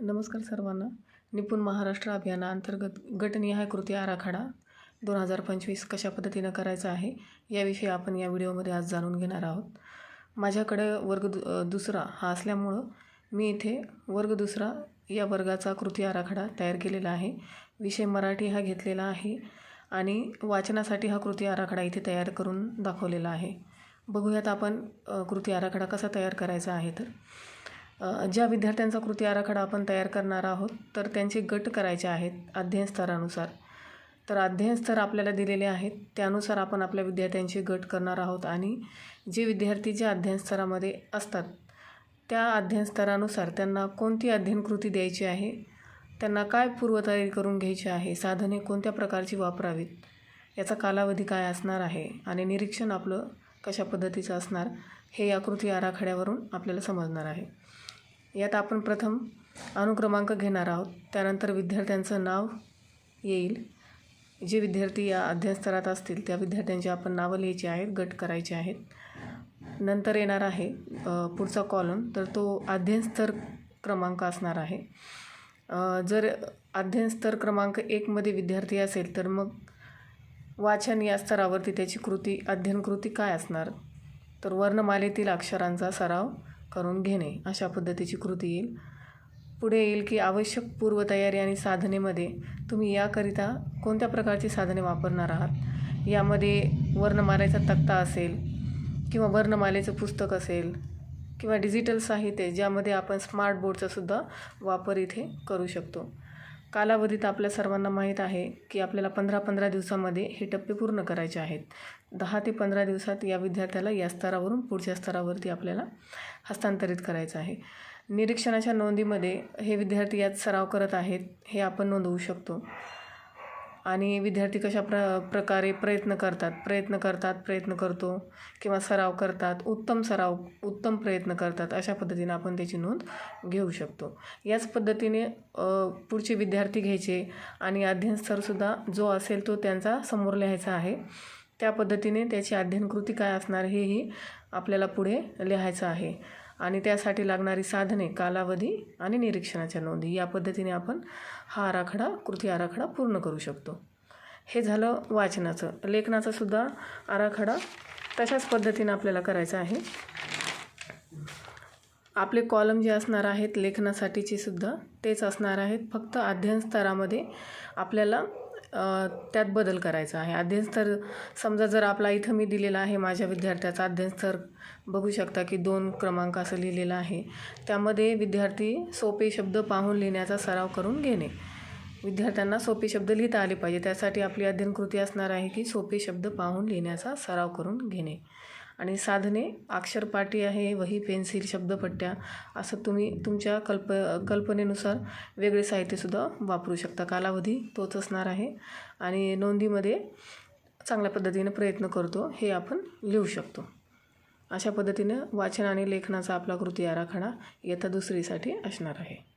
नमस्कार सर्वांना. निपुण महाराष्ट्र अभियानाअंतर्गत गटनिहाय कृती आराखडा दोन हजार पंचवीस कशा पद्धतीनं करायचा आहे याविषयी आपण या व्हिडिओमध्ये आज जाणून घेणार आहोत. माझ्याकडे वर्ग दु दुसरा हा असल्यामुळं मी इथे वर्ग दुसरा या वर्गाचा कृती आराखडा तयार केलेला आहे. विषय मराठी हा घेतलेला आहे आणि वाचनासाठी हा कृती आराखडा इथे तयार करून दाखवलेला आहे. बघूयात आपण कृती आराखडा कसा तयार करायचा आहे तर. ज्या विद्यार्थ्यांचा कृती आराखडा आपण तयार करणार आहोत तर त्यांचे गट करायचे आहेत अध्ययन स्तरानुसार. तर अध्ययन स्तर आपल्याला दिलेले आहेत त्यानुसार आपण आपल्या विद्यार्थ्यांचे गट करणार आहोत आणि जे विद्यार्थी ज्या अध्ययन स्तरामध्ये असतात त्या अध्ययन स्तरानुसार त्यांना कोणती अध्ययन कृती द्यायची आहे त्यांना काय पूर्वतयारी करून घ्यायची आहे साधने कोणत्या प्रकारची वापरावीत याचा कालावधी काय असणार आहे आणि निरीक्षण आपलं कशा पद्धतीचं असणार हे या कृती आराखड्यावरून आपल्याला समजणार आहे. यात आपण प्रथम अनुक्रमांक घेणार आहोत. त्यानंतर विद्यार्थ्यांचं नाव येईल. जे विद्यार्थी या अध्ययनस्तरात असतील त्या विद्यार्थ्यांची आपण नावं लिहायची आहेत गट करायचे आहेत. नंतर येणार आहे पुढचा कॉलम तर तो अध्ययनस्तर क्रमांक असणार आहे. जर अध्ययनस्तर क्रमांक एकमध्ये विद्यार्थी असेल तर मग वाचन या स्तरावरती त्याची कृती अध्ययन कृती काय असणार? तर वर्णमालेतील अक्षरांचा सराव करून घेणे अशा पद्धतीची कृती येईल. पुढे येईल की आवश्यक पूर्वतयारी आणि साधनेमध्ये तुम्ही याकरिता कोणत्या प्रकारची साधने वापरणार आहात? यामध्ये वर्णमालेचा तक्ता असेल किंवा वर्णमालेचं पुस्तक असेल किंवा डिजिटल साहित्य ज्यामध्ये आपण स्मार्ट बोर्डचासुद्धा वापर इथे करू शकतो. कालावधीत आपल्या सर्वांना माहीत आहे की आपल्याला पंधरा पंधरा दिवसामध्ये हे टप्पे पूर्ण करायचे आहेत. दहा ते पंधरा दिवसात या विद्यार्थ्याला या स्तरावरून पुढच्या स्तरावरती आपल्याला हस्तांतरित करायचं आहे. निरीक्षणाच्या नोंदीमध्ये हे विद्यार्थी यात सराव करत आहेत हे आपण नोंदवू शकतो. आणि विद्यार्थी कशा प्र प्रकारे प्रयत्न करतात प्रयत्न करतात प्रयत्न करतो किंवा सराव करतात उत्तम सराव उत्तम प्रयत्न करतात अशा पद्धतीने आपण त्याची नोंद घेऊ शकतो. याच पद्धतीने पुढचे विद्यार्थी घ्यायचे आणि अध्ययन स्तरसुद्धा जो असेल तो त्यांचा समोर लिहायचा आहे. त्या पद्धतीने त्याची अध्ययन कृती काय असणार हेही आपल्याला पुढे लिहायचं आहे. आणि त्यासाठी लागणारी साधने कालावधी आणि निरीक्षणाच्या नोंदी या पद्धतीने आपण हा आराखडा कृती आराखडा पूर्ण करू शकतो. हे झालं वाचनाचं. लेखनाचा सुद्धा आराखडा तशाच पद्धतीने आपल्याला करायचा आहे. आपले कॉलम जे असणार आहेत लेखनासाठीचे सुद्धा तेच असणार आहेत. फक्त अध्ययन स्तरामध्ये आपल्याला त्यात बदल करायचा आहे. अध्ययनस्तर समजा जर आपला इथं मी दिलेला आहे माझ्या विद्यार्थ्याचा अध्ययनस्तर बघू शकता की दोन क्रमांक असं लिहिलेलं आहे. त्यामध्ये विद्यार्थी सोपे शब्द पाहून लिहिण्याचा सराव करून घेणे. विद्यार्थ्यांना सोपे शब्द लिहिता आले पाहिजे. त्यासाठी आपली अध्ययन कृती असणार आहे की सोपे शब्द पाहून लिहिण्याचा सराव करून घेणे. आणि साधने अक्षरपाटी आहे वही पेन्सिल शब्दपट्ट्या असं तुम्ही तुमच्या कल्प कल्पनेनुसार वेगळे साहित्यसुद्धा वापरू शकता. कालावधी तोच असणार आहे आणि नोंदीमध्ये चांगल्या पद्धतीने प्रयत्न करतो हे आपण लिहू शकतो. अशा पद्धतीनं वाचन आणि लेखनाचा आपला कृती आराखडा इयत्ता दुसरीसाठी असणार आहे.